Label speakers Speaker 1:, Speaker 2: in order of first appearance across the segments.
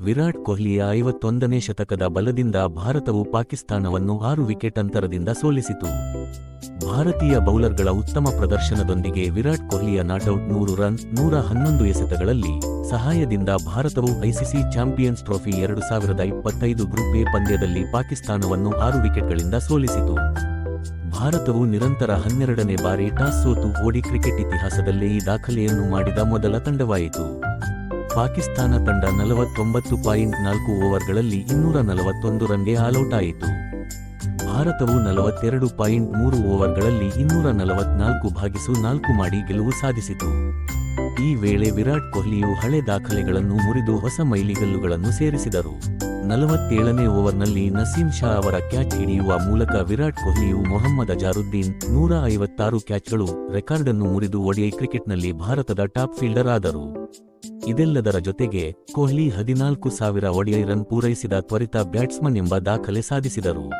Speaker 1: ವಿರಾಟ್ ಕೊಹ್ಲಿಯ ಐವತ್ತೊಂದನೇ ಶತಕದ ಬಲದಿಂದ ಭಾರತವು ಪಾಕಿಸ್ತಾನವನ್ನು ಆರು ವಿಕೆಟ್ ಅಂತರದಿಂದ ಸೋಲಿಸಿತು. ಭಾರತೀಯ ಬೌಲರ್ಗಳ ಉತ್ತಮ ಪ್ರದರ್ಶನದೊಂದಿಗೆ ವಿರಾಟ್ ಕೊಹ್ಲಿಯ ನಾಟೌಟ್ ನೂರು ರನ್, ನೂರ ಹನ್ನೊಂದು ಎಸೆತಗಳಲ್ಲಿ ಸಹಾಯದಿಂದ ಭಾರತವು ಐಸಿಸಿ ಚಾಂಪಿಯನ್ಸ್ ಟ್ರೋಫಿ ಎರಡು ಸಾವಿರದ ಇಪ್ಪತ್ತೈದು ಗ್ರೂಪ್ ಎ ಪಂದ್ಯದಲ್ಲಿ ಪಾಕಿಸ್ತಾನವನ್ನು ಆರು ವಿಕೆಟ್ಗಳಿಂದ ಸೋಲಿಸಿತು. ಭಾರತವು ನಿರಂತರ ಹನ್ನೆರಡನೇ ಬಾರಿ ಟಾಸ್ ಸೋತು ಓಡಿ ಕ್ರಿಕೆಟ್ ಇತಿಹಾಸದಲ್ಲೇ ಈ ದಾಖಲೆಯನ್ನು ಮಾಡಿದ ಮೊದಲ ತಂಡವಾಯಿತು. ಪಾಕಿಸ್ತಾನ ತಂಡ ನಲವತ್ತೊಂಬತ್ತು ಪಾಯಿಂಟ್ ನಾಲ್ಕು ಓವರ್ಗಳಲ್ಲಿ ಇನ್ನೂರ ನಲವತ್ತೊಂದು ರನ್ಗೆ ಆಲ್ಔಟ್ ಆಯಿತು ಭಾರತವು ನಲವತ್ತೆರಡು ಪಾಯಿಂಟ್ ಮೂರು ಓವರ್ಗಳಲ್ಲಿ ಇನ್ನೂರ ನಲವತ್ನಾಲ್ಕು ಭಾಗಿಸು ನಾಲ್ಕು ಮಾಡಿ ಗೆಲುವು ಸಾಧಿಸಿತು. ಈ ವೇಳೆ ವಿರಾಟ್ ಕೊಹ್ಲಿಯು ಹಳೆ ದಾಖಲೆಗಳನ್ನು ಮುರಿದು ಹೊಸ ಮೈಲಿಗಲ್ಲುಗಳನ್ನು ಸೇರಿಸಿದರು. ನಲವತ್ತೇಳನೇ ಓವರ್ನಲ್ಲಿ ನಸೀಂ ಶಾ ಅವರ ಕ್ಯಾಚ್ ಹಿಡಿಯುವ ಮೂಲಕ ವಿರಾಟ್ ಕೊಹ್ಲಿಯು ಮೊಹಮ್ಮದ್ ಅಜಾರುದ್ದೀನ್ ನೂರ ಐವತ್ತಾರು ಕ್ಯಾಚ್ಗಳು ರೆಕಾರ್ಡನ್ನು ಮುರಿದು ಒಡಿಐ ಕ್ರಿಕೆಟ್ನಲ್ಲಿ ಭಾರತದ ಟಾಪ್ ಫೀಲ್ಡರ್ ಆದರು. ಇದೆಲ್ಲದರ ಜೊತೆಗೆ ಕೊಹ್ಲಿ ಹದಿನಾಲ್ಕು ಸಾವಿರ ಒಡಿಐ ರನ್ ಪೂರೈಸಿದ ತ್ವರಿತ ಬ್ಯಾಟ್ಸ್ಮನ್ ಎಂಬ ದಾಖಲೆ ಸಾಧಿಸಿದರು.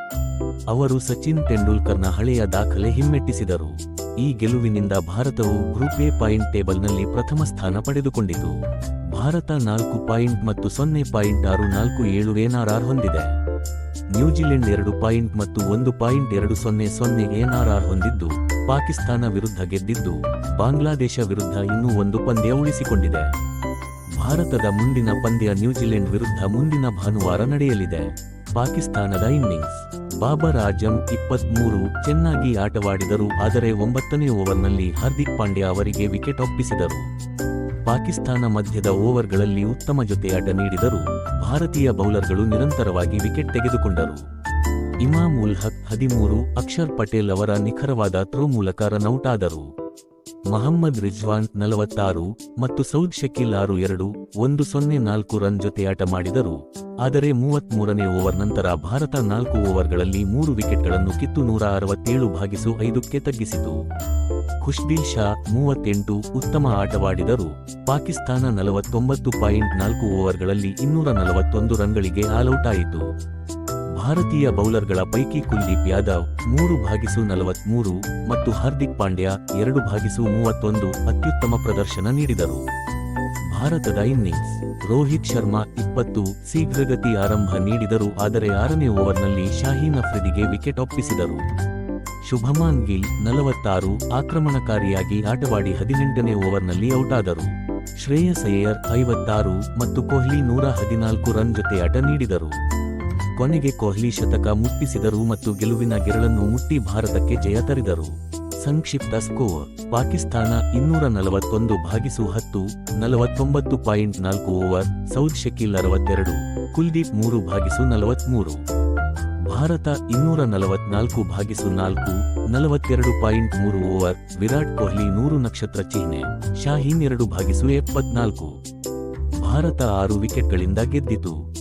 Speaker 1: ಅವರು ಸಚಿನ್ ತೆಂಡೂಲ್ಕರ್ನ ಹಳೆಯ ದಾಖಲೆ ಹಿಮ್ಮೆಟ್ಟಿಸಿದರು. ಈ ಗೆಲುವಿನಿಂದ ಭಾರತವು ಗ್ರೂಪ್ ಎ ಪಾಯಿಂಟ್ ಟೇಬಲ್ನಲ್ಲಿ ಪ್ರಥಮ ಸ್ಥಾನ ಪಡೆದುಕೊಂಡಿತು. ಭಾರತ ನಾಲ್ಕು ಪಾಯಿಂಟ್ ಮತ್ತು ಸೊನ್ನೆ ಪಾಯಿಂಟ್ ಆರು ನಾಲ್ಕು ಏಳು ಎನ್ಆರ್ಆರ್ ಹೊಂದಿದೆ. ನ್ಯೂಜಿಲೆಂಡ್ ಎರಡು ಪಾಯಿಂಟ್ ಮತ್ತು ಒಂದು ಪಾಯಿಂಟ್ ಎರಡು ಸೊನ್ನೆ ಸೊನ್ನೆ ಎನ್ಆರ್ಆರ್ ಹೊಂದಿದ್ದು, ಪಾಕಿಸ್ತಾನ ವಿರುದ್ಧ ಗೆದ್ದಿದ್ದು, ಬಾಂಗ್ಲಾದೇಶ ವಿರುದ್ಧ ಇನ್ನೂ ಒಂದು ಪಂದ್ಯ ಉಳಿಸಿಕೊಂಡಿದೆ. ಭಾರತದ ಮುಂದಿನ ಪಂದ್ಯ ನ್ಯೂಜಿಲೆಂಡ್ ವಿರುದ್ಧ ಮುಂದಿನ ಭಾನುವಾರ ನಡೆಯಲಿದೆ. ಪಾಕಿಸ್ತಾನದ ಇನ್ನಿಂಗ್ಸ್, ಬಾಬರ್ ಆಜಂ ಇಪ್ಪತ್ಮೂರು ಚೆನ್ನಾಗಿ ಆಟವಾಡಿದರು, ಆದರೆ ಒಂಬತ್ತನೇ ಓವರ್ನಲ್ಲಿ ಹಾರ್ದಿಕ್ ಪಾಂಡ್ಯ ಅವರಿಗೆ ವಿಕೆಟ್ ಒಪ್ಪಿಸಿದರು. ಪಾಕಿಸ್ತಾನ ಮಧ್ಯದ ಓವರ್ಗಳಲ್ಲಿ ಉತ್ತಮ ಜೊತೆಯಾಟ ನೀಡಿದರೂ ಭಾರತೀಯ ಬೌಲರ್ಗಳು ನಿರಂತರವಾಗಿ ವಿಕೆಟ್ ತೆಗೆದುಕೊಂಡರು. ಇಮಾಮ್ ಉಲ್ ಹಕ್ ಹದಿಮೂರು, ಅಕ್ಷರ್ ಪಟೇಲ್ ಅವರ ನಿಖರವಾದ ಥ್ರೋ ಮೂಲಕ ರನ್ಔಟ್ ಆದರು ಮಹಮ್ಮದ್ ರಿಜ್ವಾನ್ ನಲವತ್ತಾರು ಮತ್ತು ಸೌದ್ ಶಕೀಲ್ ಆರು ಎರಡು, ಒಂದು ಸೊನ್ನೆ ನಾಲ್ಕು ರನ್ ಜೊತೆಯಾಟ ಮಾಡಿದರು. ಆದರೆ ಮೂವತ್ಮೂರನೇ ಓವರ್ ನಂತರ ಭಾರತ ನಾಲ್ಕು ಓವರ್ಗಳಲ್ಲಿ ಮೂರು ವಿಕೆಟ್ಗಳನ್ನು ಕಿತ್ತು ನೂರ ಅರವತ್ತೇಳು ಭಾಗಿಸು ಐದಕ್ಕೆ ತಗ್ಗಿಸಿತು. ಖುಷ್ದಿಲ್ ಶಾ ಮೂವತ್ತೆಂಟು ಉತ್ತಮ ಆಟವಾಡಿದರು. ಪಾಕಿಸ್ತಾನ ನಲವತ್ತೊಂಬತ್ತು ಪಾಯಿಂಟ್ ನಾಲ್ಕು ಓವರ್ಗಳಲ್ಲಿ ಇನ್ನೂರ ನಲವತ್ತೊಂದು ರನ್ಗಳಿಗೆ ಆಲೌಟ್ ಆಯಿತು ಭಾರತೀಯ ಬೌಲರ್ಗಳ ಪೈಕಿ ಕುಲ್ದೀಪ್ ಯಾದವ್ ಮೂರು ಭಾಗಿಸು ನಲವತ್ಮೂರು ಮತ್ತು ಹಾರ್ದಿಕ್ ಪಾಂಡ್ಯ ಎರಡು ಭಾಗಿಸು ಮೂವತ್ತೊಂದು ಅತ್ಯುತ್ತಮ ಪ್ರದರ್ಶನ ನೀಡಿದರು. ಭಾರತದ ಇನ್ನಿಂಗ್ಸ್ ರೋಹಿತ್ ಶರ್ಮಾ ಇಪ್ಪತ್ತು ಶೀಘ್ರಗತಿ ಆರಂಭ ನೀಡಿದರು ಆದರೆ ಆರನೇ ಓವರ್ನಲ್ಲಿ ಶಾಹೀನ್ ಅಫ್ರಿದಿಗೆ ವಿಕೆಟ್ ಒಪ್ಪಿಸಿದರು. ಶುಭಮಾನ್ ಗಿಲ್ ನಲವತ್ತಾರು ಆಕ್ರಮಣಕಾರಿಯಾಗಿ ಆಟವಾಡಿ ಹದಿನೆಂಟನೇ ಓವರ್ನಲ್ಲಿ ಔಟಾದರು. ಶ್ರೇಯಸ್ ಅಯ್ಯರ್ ಐವತ್ತಾರು ಮತ್ತು ಕೊಹ್ಲಿ ನೂರ ಹದಿನಾಲ್ಕು ರನ್ ಜೊತೆ ಆಟ ನೀಡಿದರು. ಕೊನೆಗೆ ಕೊಹ್ಲಿ ಶತಕ ಮುಟ್ಟಿಸಿದರು ಮತ್ತು ಗೆಲುವಿನ ಗೆರಳನ್ನು ಮುಟ್ಟಿ ಭಾರತಕ್ಕೆ ಜಯ ತರಿದರು. ಸಂಕ್ಷಿಪ್ತ ಸ್ಕೋರ್, ಪಾಕಿಸ್ತಾನ ಇನ್ನೂರ ನಲವತ್ತೊಂದು ಭಾಗಿಸು ಹತ್ತು, ನಲವತ್ತೊಂಬತ್ತು ಪಾಯಿಂಟ್ ನಾಲ್ಕು ಓವರ್, ಸೌದ್ ಶಕೀಲ್ ಅರವತ್ತೆರಡು, ಕುಲ್ದೀಪ್ ಮೂರು ಭಾಗಿಸು ನಲವತ್ಮೂರು. ಭಾರತ ಇನ್ನೂರ ನಲವತ್ನಾಲ್ಕು ಭಾಗಿಸು ನಾಲ್ಕು, ನಲವತ್ತೆರಡು ಪಾಯಿಂಟ್ ಮೂರು ಓವರ್, ವಿರಾಟ್ ಕೊಹ್ಲಿ ನೂರು ನಕ್ಷತ್ರ ಚಿಹ್ನೆ, ಶಾಹೀನ್ ಎರಡು ಭಾಗಿಸು ಎಪ್ಪತ್ನಾಲ್ಕು. ಭಾರತ ಆರು ವಿಕೆಟ್ಗಳಿಂದ ಗೆದ್ದಿತು.